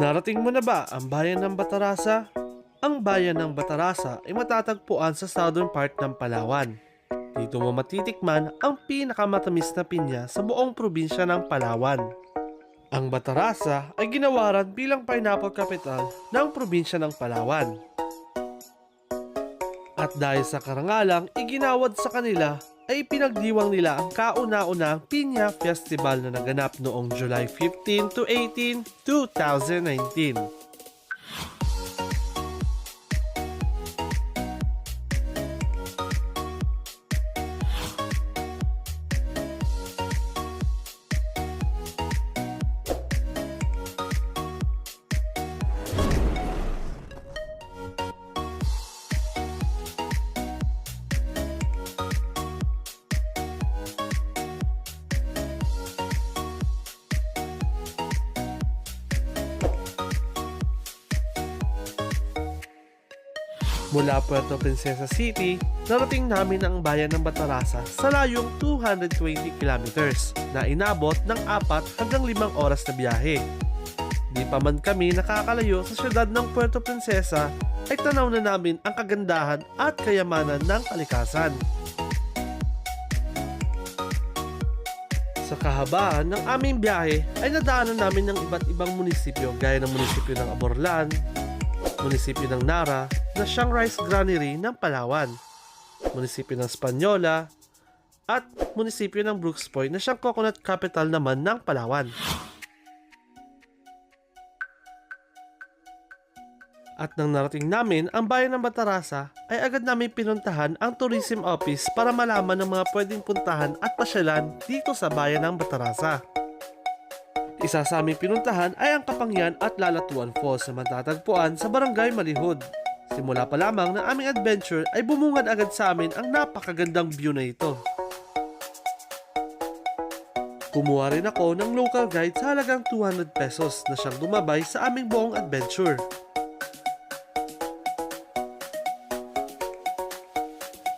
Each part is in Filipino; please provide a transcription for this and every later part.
Narating mo na ba ang bayan ng Batarasa? Ang bayan ng Batarasa ay matatagpuan sa southern part ng Palawan. Dito mo matitikman ang pinakamatamis na pinya sa buong probinsya ng Palawan. Ang Batarasa ay ginawaran bilang pineapple capital ng probinsya ng Palawan. At dahil sa karangalang iginawad sa kanila ay pinagdiwang nila ang kauna-unang Piña Festival na naganap noong July 15 to 18, 2019. Mula Puerto Princesa City, narating namin ang bayan ng Batarasa sa layong 220 kilometers na inabot ng 4 hanggang 5 oras na biyahe. Di pa man kami nakakalayo sa syudad ng Puerto Princesa ay tanaw na namin ang kagandahan at kayamanan ng kalikasan. Sa kahabaan ng aming biyahe ay nadaanan namin ng iba't ibang munisipyo gaya ng munisipyo ng Aborlan, munisipyo ng Nara na siyang rice granary ng Palawan, munisipyo ng Spanyola, at munisipyo ng Brooks Point na siyang coconut capital naman ng Palawan. At nang narating namin ang bayan ng Batarasa, ay agad namin pinuntahan ang tourism office para malaman ng mga pwedeng puntahan at pasyalan dito sa bayan ng Batarasa. Isa sa aming pinuntahan ay ang Kapangyan at Lalatuan Falls na matatagpuan sa Barangay Malihod. Simula pa lamang ng aming adventure ay bumungad agad sa amin ang napakagandang view na ito. Kumuha rin ako ng local guide sa halagang 200 pesos na siyang dumabay sa aming buong adventure.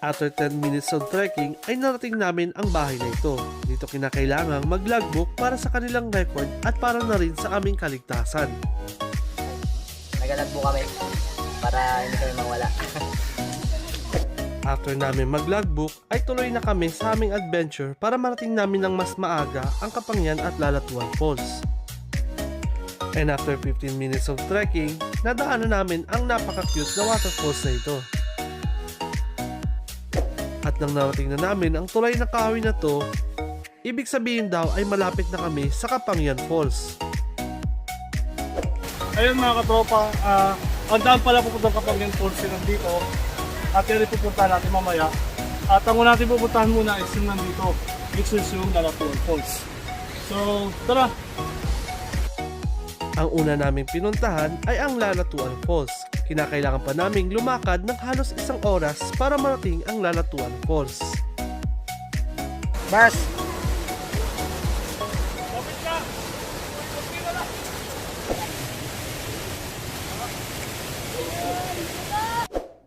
After 10 minutes of trekking ay narating namin ang bahay na ito. Dito kinakailangang mag-logbook para sa kanilang record at para na rin sa aming kaligtasan. Nagalag po kami para hindi kami mawala. After namin mag-logbook ay tuloy na kami sa aming adventure para marating namin ng mas maaga ang Kapangyan at Lalatuan Falls. And after 15 minutes of trekking, nadaanan namin ang napaka-cute na waterfalls na ito. Nang narating na namin ang tulay na kahoy na to, ibig sabihin daw ay malapit na kami sa Kapangyan Falls. Ayun mga katropa, ah, ang daan pala pupuntang Kapangyan Falls yun nandito. At yun rin pupuntahan natin mamaya. At ang natin pupuntahan muna is yung nandito, which is yung Lalatuan Falls. So, tara! Ang una naming pinuntahan ay ang Lalatuan Falls. Kinakailangan pa naming lumakad ng halos isang oras para marating ang Lalatuan Falls. Bars!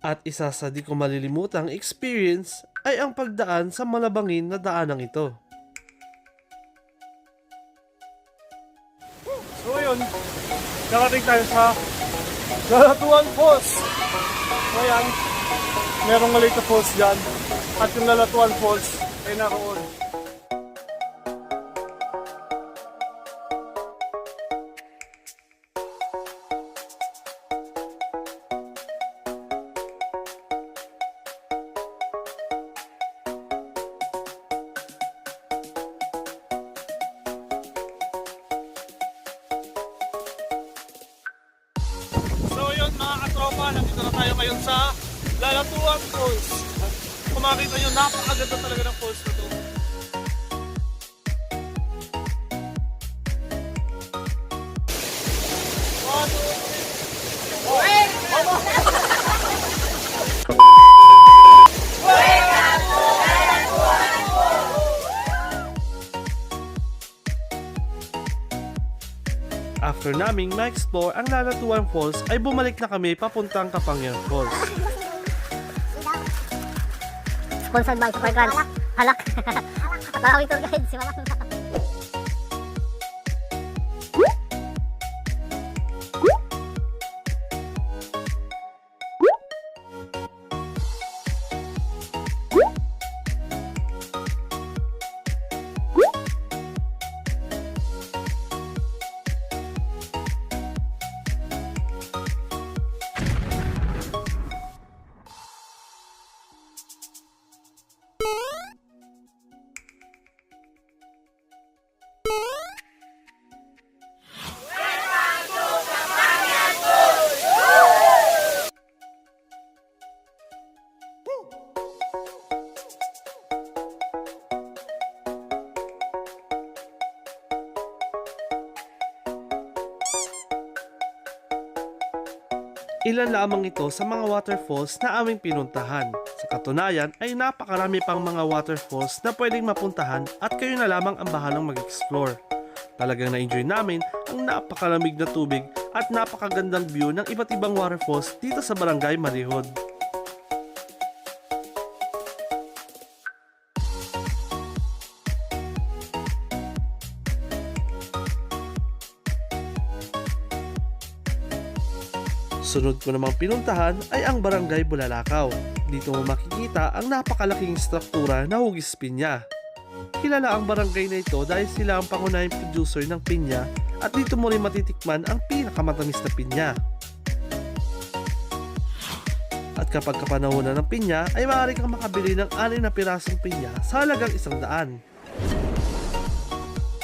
At isa sa di ko malilimutang experience ay ang pagdaan sa malabangin na daanang ito. So ayun, nakating tayo sa Lalatuan Falls. Ayan, merong Malita Falls dyan. At yung Lalatuan Falls ay naroon. Ngayon sa Lalatuan Falls. Kung makikita nyo, napakaganda talaga ng falls na to. One, two, three. After naming ma-explore ang Lalatuan Falls ay bumalik na kami papuntang Kapangyan Falls. Sponsored by Super Grants. Halak. Nakawin tour guide si Malang. Ilan lamang ito sa mga waterfalls na aming pinuntahan. Sa katunayan ay napakarami pang mga waterfalls na pwedeng mapuntahan at kayo na lamang ang bahalang mag-explore. Talagang na-enjoy namin ang napakalamig na tubig at napakagandang view ng iba't ibang waterfalls dito sa Barangay Marihod. Sunod ko namang pinuntahan ay ang Barangay Bulalakaw. Dito mo makikita ang napakalaking struktura na hugis pinya. Kilala ang barangay na ito dahil sila ang pangunahing producer ng pinya at dito mo rin matitikman ang pinakamatamis na pinya. At kapag kapanahonan ng pinya ay maaari kang makabili ng anin na pirasong pinya sa halagang isang daan.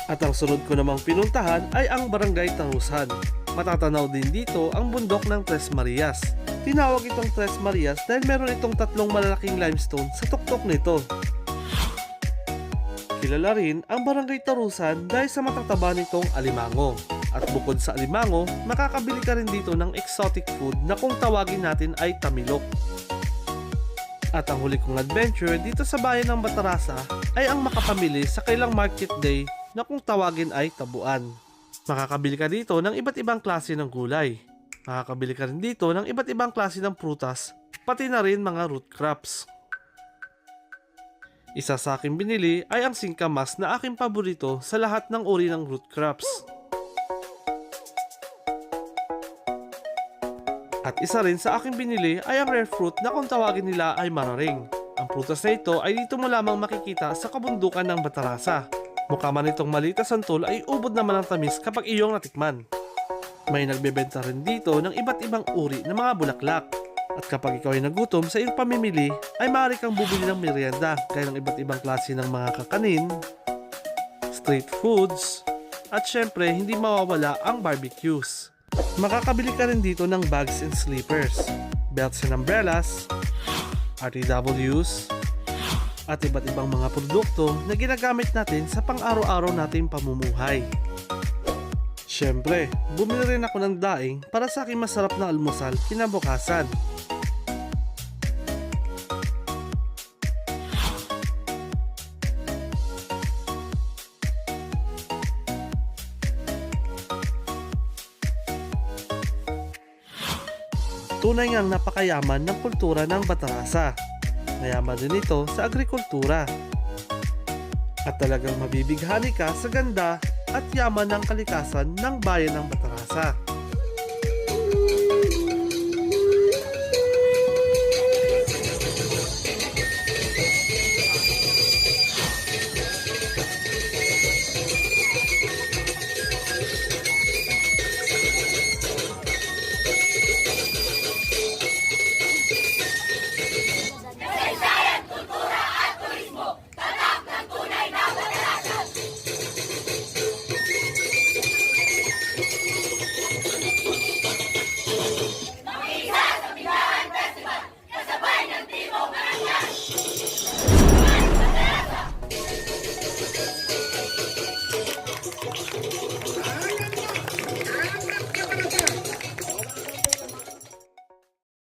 At ang sunod ko namang pinuntahan ay ang Barangay Tarusan. Matatanaw din dito ang bundok ng Tres Marias. Tinawag itong Tres Marias dahil meron itong tatlong malalaking limestone sa tuktok nito. Kilala rin ang Barangay Tarusan dahil sa matataba nitong alimango. At bukod sa alimango, makakabili ka rin dito ng exotic food na kung tawagin natin ay tamilok. At ang huli kong adventure dito sa bayan ng Batarasa ay ang makapamili sa kailang market day na kung tawagin ay tabuan. Makakabili ka dito ng iba't ibang klase ng gulay. Makakabili ka rin dito ng iba't ibang klase ng prutas, pati na rin mga root crops. Isa sa aking binili ay ang singkamas na aking paborito sa lahat ng uri ng root crops. At isa rin sa aking binili ay ang rare fruit na kung tawagin nila ay mararing. Ang prutas na ito ay dito mo lamang makikita sa kabundukan ng Batarasa. Mukha man itong malita santol ay ubod naman ang tamis kapag iyong natikman. May nagbebenta rin dito ng iba't ibang uri ng mga bulaklak. At kapag ikaw ay nagutom sa iyong pamimili, ay maaari kang bumili ng merienda gaya ng iba't ibang klase ng mga kakanin, street foods, at syempre hindi mawawala ang barbecues. Makakabili ka rin dito ng bags and slippers, belts and umbrellas, RTWs, at iba't ibang mga produkto na ginagamit natin sa pang-araw-araw nating pamumuhay. Siyempre, bumili rin ako ng daing para sa aking masarap na almusal kinabukasan. Tunay ngang napakayaman ng kultura ng Batarasa. Mayaman din ito sa agrikultura. At talagang mabibighani ka sa ganda at yaman ng kalikasan ng bayan ng Batarasa.